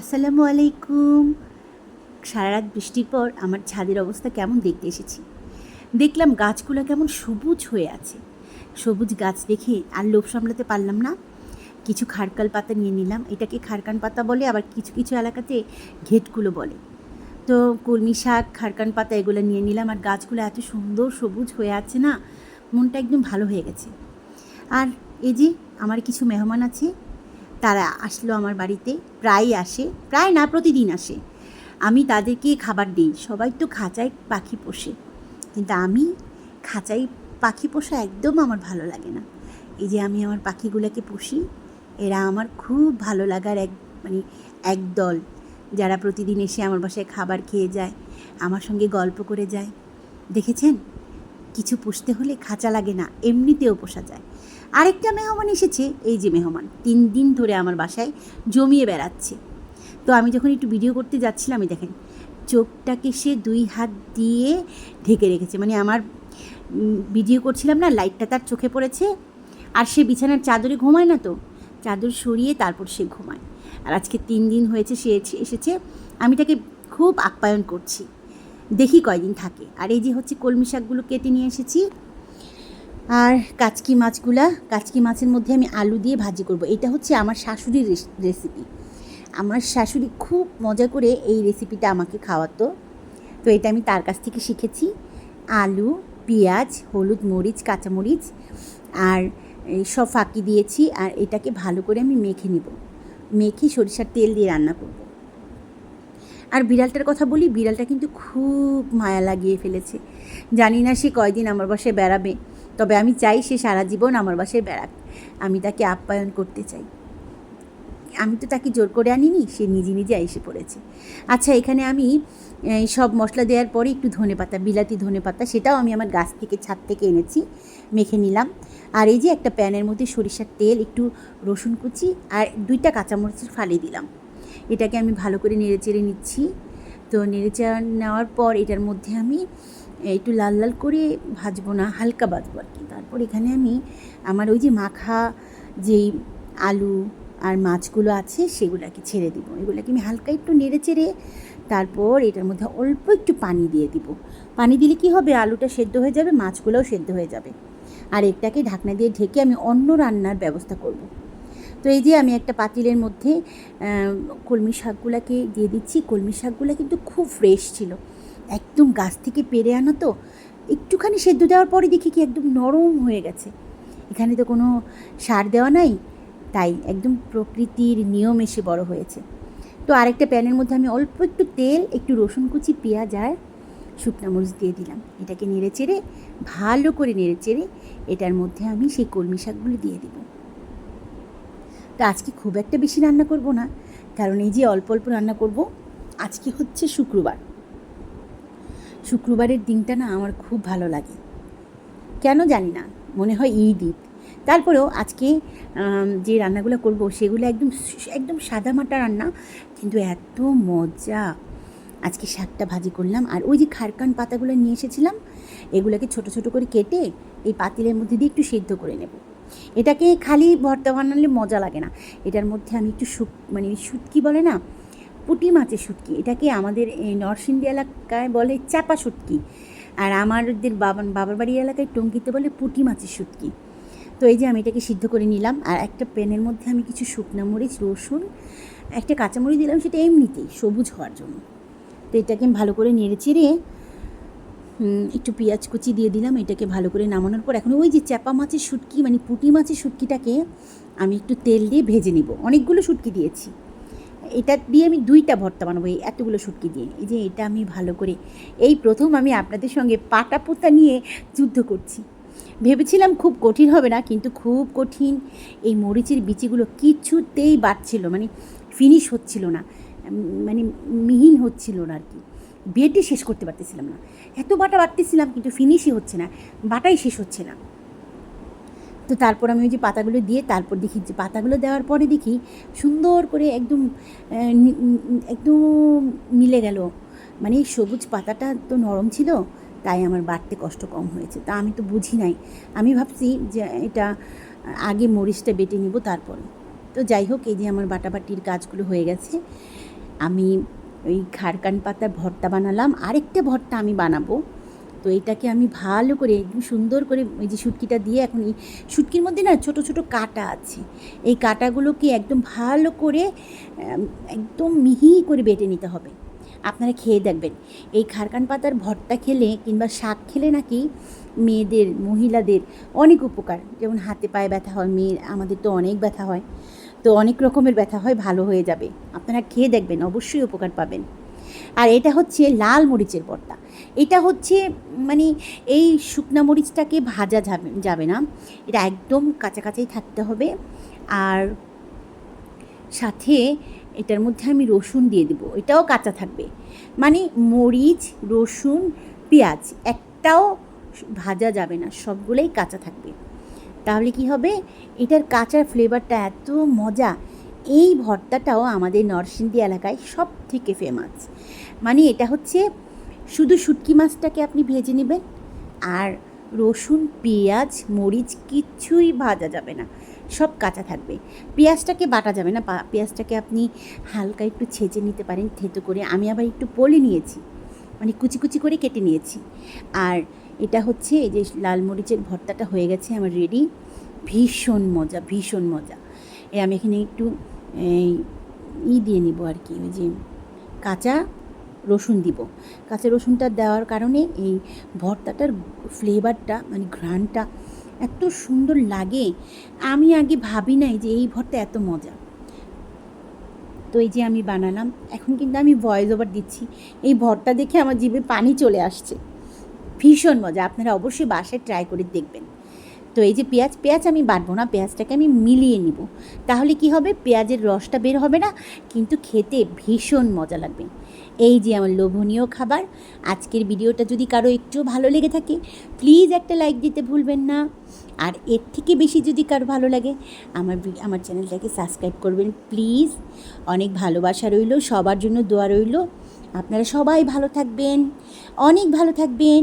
আসসালামু আলাইকুম সারা রাত বৃষ্টির পর আমার ছাদের অবস্থা কেমন দেখতে এসেছি। দেখলাম গাছগুলো কেমন সবুজ হয়ে আছে। সবুজ গাছ দেখে আর লোভ সামলাতে পারলাম না। কিছু খারকাল পাতা নিয়ে নিলাম। এটাকে খারকান পাতা বলে, আবার কিছু কিছু এলাকাতে ঘেটগুলো বলে। তো কলমি শাক, খারকান পাতা এগুলো নিয়ে নিলাম। আর গাছগুলো এত সুন্দর সবুজ হয়ে আছে না, মনটা একদম ভালো হয়ে গেছে। আর এই যে, আমার কিছু মেহমান আছে তারা আসলো আমার বাড়িতে প্রায় আসে, প্রায় না, প্রতিদিন আসে। আমি তাদেরকে খাবার দিই, সবাই তো খাঁচায় পাখি পোষে। কিন্তু আমি খাঁচায় পাখি পোষা একদম আমার ভালো লাগে না। এই যে আমি আমার পাখিগুলোকে পুষি, এরা আমার খুব ভালো লাগার এক মানে একদল। যারা প্রতিদিন এসে আমার বাসায় খাবার খেয়ে যায়, আমার সঙ্গে গল্প করে যায়। দেখেছেন? কিছু পুষতে হলে খাঁচা লাগে না, এমনিতেও পোষা যায়। আরেকটা মেহমান এসেছে, এই যে মেহমান, তিন দিন ধরে আমার বাসায় জমিয়ে বেড়াচ্ছে। তো আমি যখন একটু ভিডিও করতে যাচ্ছিলাম আমি দেখেন, চোখটাকে সে দুই হাত দিয়ে ঢেকে রেখেছে। মানে আমার ভিডিও করছিলাম না লাইটটা তার চোখে পড়েছে, আর সে বিছানার চাদরে ঘুমায় না তো, চাদর সরিয়ে তারপর সে ঘুমায়। আর আজকে তিন দিন হয়েছে, সে এসে- এসেছে, আমি তাকে খুব আপ্যায়ন করছি। দেখি কয়দিন থাকে। আর এই যে হচ্ছে কলমি শাকগুলো কেটে নিয়ে এসেছি আর কাচকি মাছগুলা, কাচকি মাছের মধ্যে আমি আলু দিয়ে ভাজি করব। এটা হচ্ছে আমার শাশুড়ির রেসিপি আমার শাশুড়ি খুব মজা করে এই রেসিপিটা আমাকে খাওয়াতো। তো এটা আমি তার কাছ থেকে শিখেছি। আলু, পেঁয়াজ, হলুদ মরিচ কাঁচামরিচ আর সব ফাঁকি দিয়েছি আর এটাকে ভালো করে আমি মেখে নিব। মেখে সরিষার তেল দিয়ে রান্না করব। আর বিড়ালটার কথা বলি, বিড়ালটা কিন্তু খুব মায়া লাগিয়ে ফেলেছে। জানি না সে কয়দিন আমার বাসায় বেড়াবে। তবে আমি চাই সে সারা জীবন আমার বাসায় বেড়াক। আমি তাকে আপ্যায়ন করতে চাই। আমি তো তাকে জোর করে আনিনি, সে নিজে নিজে এসে পড়েছে। আচ্ছা এখানে আমি সব মশলা দেওয়ার পরে একটু ধনে পাতা, বিলাতি ধনে পাতা, সেটাও আমি আমার গাছ থেকে, ছাদ থেকে এনেছি, মেখে নিলাম। আর এই যে একটা প্যানের মধ্যে সরিষার তেল, একটু রসুন কুচি আর দুইটা কাঁচামরিচের ফালি দিলাম। এটাকে আমি ভালো করে নেড়ে চেড়ে নিচ্ছি। তো নেড়ে চেড়ে নেওয়ার পর এটার মধ্যে আমি একটু লাল লাল করে ভাজবো না, হালকা ভাজবো আর কি। তারপর এখানে আমি আমার ওই যে মাখা যেই আলু আর মাছগুলো আছে সেগুলোকে ছেড়ে দিব। এগুলোকে আমি হালকা একটু নেড়ে চেড়ে তারপর এটার মধ্যে অল্প একটু পানি দিয়ে দিব। পানি দিলে কি হবে? আলুটা সেদ্ধ হয়ে যাবে, মাছগুলোও সেদ্ধ হয়ে যাবে। আর এটাকে ঢাকনা দিয়ে ঢেকে আমি অন্য রান্নার ব্যবস্থা করব। তো এই যে আমি একটা পাতিলের মধ্যে কলমি শাকগুলোকে দিয়ে দিচ্ছি। কলমি শাকগুলো কিন্তু খুব ফ্রেশ ছিল। একদম গাছ থেকে পেরে আনা তো। একটুখানি সেদ্ধ দেওয়ার পরে দেখি কি একদম নরম হয়ে গেছে। এখানে তো কোনো সার দেওয়া নাই, তাই একদম প্রকৃতির নিয়ম এসে বড় হয়েছে। তো আরেকটা প্যানের মধ্যে আমি অল্প একটু তেল, একটু রসুন কুচি, পেঁয়াজ আর শুকনো মরিচ দিয়ে দিলাম। এটাকে নেড়ে চেড়ে, ভালো করে নেড়ে চেড়ে এটার মধ্যে আমি সেই কলমি শাকগুলো দিয়ে দিব। তো আজকে খুব একটা বেশি রান্না করব না, কারণ এই যে অল্প অল্প রান্না করব, আজকে হচ্ছে শুক্রবার। শুক্রবারের দিনটা না আমার খুব ভালো লাগে। কেন জানি না, মনে হয় ঈদ। ঈদ তারপরেও আজকে যে রান্নাগুলো করব সেগুলো একদম একদম সাদামাটা রান্না, কিন্তু এত মজা। আজকে শাকটা ভাজি করলাম, আর ওই যে খারকান পাতাগুলো নিয়ে এসেছিলাম, এগুলোকে ছোট ছোট করে কেটে এই পাতিলের মধ্যে দিয়ে একটু সেদ্ধ করে নেব। এটাকে খালি ভর্তা বানালে মজা লাগে না। এটার মধ্যে আমি একটু শুক মানে শুটকি বলে না, পুঁটি মাছের শুটকি এটাকে আমাদের নরসিংদী এলাকায় বলে চাপা শুটকি আর আমাদের বাবা, বাবার বাড়ি এলাকায় টঙ্কিতে বলে পুঁটি মাছের শুটকি তো এই যে আমি এটাকে সিদ্ধ করে নিলাম, আর একটা প্যানের মধ্যে আমি কিছু শুকনা মরিচ, রসুন, একটা কাঁচামরিচ দিলাম, সেটা এমনিতেই সবুজ হওয়ার জন্য। তো এটাকে ভালো করে নেড়ে চেড়ে একটু পেঁয়াজ কুচি দিয়ে দিলাম, এটাকে ভালো করে নামানোর পর এখন ওই যে চ্যাপা মাছের শুটকি মানে পুঁটি মাছের শুটকিটাকে আমি একটু তেল দিয়ে ভেজে নিব। অনেকগুলো শুটকি দিয়েছি। এটা দিয়ে আমি দুইটা ভর্তা বানাবো, এই এতগুলো শুটকি দিয়ে। এই যে এটা আমি ভালো করে, এই প্রথম আমি আপনাদের সঙ্গে পাটা পোতা নিয়ে যুদ্ধ করছি। ভেবেছিলাম খুব কঠিন হবে না, কিন্তু খুব কঠিন। এই মরিচের বিচিগুলো কিছুতেই বাড়ছিল মানে ফিনিশ হচ্ছিল না মানে মিহিন হচ্ছিল না আর কি। বেটে শেষ করতে পারতেছিলাম না। এত বাটা বাটতেছিলাম কিন্তু ফিনিশই হচ্ছে না, বাটাই শেষ হচ্ছে না। তো তারপর আমি ওই যে পাতাগুলো দিয়ে তারপর দেখি যে পাতাগুলো দেওয়ার পরে দেখি সুন্দর করে একদম একদম মিলে গেল। মানে সবুজ পাতাটা তো নরম ছিল, তাই আমার বাড়তে কষ্ট কম হয়েছে। তা আমি তো বুঝি নাই। আমি ভাবছি যে এটা আগে মরিচটা বেটে নিব তারপরে। তো যাই হোক, এই যে আমার বাটাবাটির কাজগুলো হয়ে গেছে। আমি ওই খারকান পাতার ভর্তা বানালাম। আরেকটা ভর্তা আমি বানাবো। তো এটাকে আমি ভালো করে একদম সুন্দর করে ওই যে শুটকিটা দিয়ে এখন এই শুটকির মধ্যে না ছোট ছোট কাটা আছে। এই কাটাগুলোকে একদম ভালো করে একদম মিহি করে বেটে নিতে হবে। আপনারা খেয়ে দেখবেন। এই খারকান পাতার ভর্তা খেলে কিংবা শাক খেলে নাকি মেয়েদের, মহিলাদের অনেক উপকার। যেমন হাতে পায়ে ব্যথা হয় মেয়ের আমাদের তো অনেক ব্যথা হয়। তো অনেক রকমের ব্যথা হয়, ভালো হয়ে যাবে। আপনারা খেয়ে দেখবেন, অবশ্যই উপকার পাবেন। আর এটা হচ্ছে লাল মরিচের ভর্তা এটা হচ্ছে মানে এই শুকনা মরিচটাকে ভাজা যাবে যাবে না। এটা একদম কাঁচাই থাকতে হবে। আর সাথে এটার মধ্যে আমি রসুন দিয়ে দেবো। এটাও কাঁচা থাকবে। মানে মরিচ, রসুন, পেঁয়াজ একটাও ভাজা যাবে না। সবগুলোই কাঁচা থাকবে। তাহলে কি হবে? এটার কাঁচার ফ্লেভারটা এত মজা। এই ভর্তাটাও আমাদের নরসিংদী এলাকায় সব থেকে ফেমাস মানে এটা হচ্ছে শুধু শুটকি মাছটাকে আপনি ভেজে নেবেন, আর রসুন, পেঁয়াজ, মরিচ কিচ্ছুই ভাজা যাবে না। সব কাঁচা থাকবে। পেঁয়াজটাকে বাটা যাবে না। পেঁয়াজটাকে আপনি হালকা একটু ছেঁচে নিতে পারেন, থেতো করে। আমি আবার একটু পলে নিয়েছি। মানে কুচি কুচি করে কেটে নিয়েছি। আর এটা হচ্ছে এই যে লাল মরিচের ভর্তাটা হয়ে গেছে আমার রেডি ভীষণ মজা ভীষণ মজা। এ আমি এখানে একটু ই দিয়ে নিব আর কি, ওই যে কাঁচা রসুন দিব। কাঁচা রসুনটা দেওয়ার কারণে এই ভর্তাটার ফ্লেভারটা মানে ঘ্রাণটা এত সুন্দর লাগে। আমি আগে ভাবি নাই যে এই ভর্তা এত মজা। তো এই যে আমি বানালাম, এখন কিন্তু আমি ভয়েস ওভার দিচ্ছি। এই ভর্তা দেখে আমার জিভে পানি চলে আসছে। ভীষণ মজা। আপনারা অবশ্যই বাসায় ট্রাই করে দেখবেন। তো এই যে পেঁয়াজ পেঁয়াজ আমি বাটবো না, পেঁয়াজটাকে আমি মিলিয়ে নিব। তাহলে কি হবে? পেঁয়াজের রসটা বের হবে না, কিন্তু খেতে ভীষণ মজা লাগবে। এই যে আমার লোভনীয় খাবার, আজকের ভিডিওটা যদি কারও একটু ভালো লেগে থাকে প্লিজ একটা লাইক দিতে ভুলবেন না। আর এর থেকে বেশি যদি কারও ভালো লাগে, আমার আমার চ্যানেলটাকে সাবস্ক্রাইব করবেন প্লিজ অনেক ভালোবাসা রইল, সবার জন্য দোয়া রইল। আপনারা সবাই ভালো থাকবেন, অনেক ভালো থাকবেন।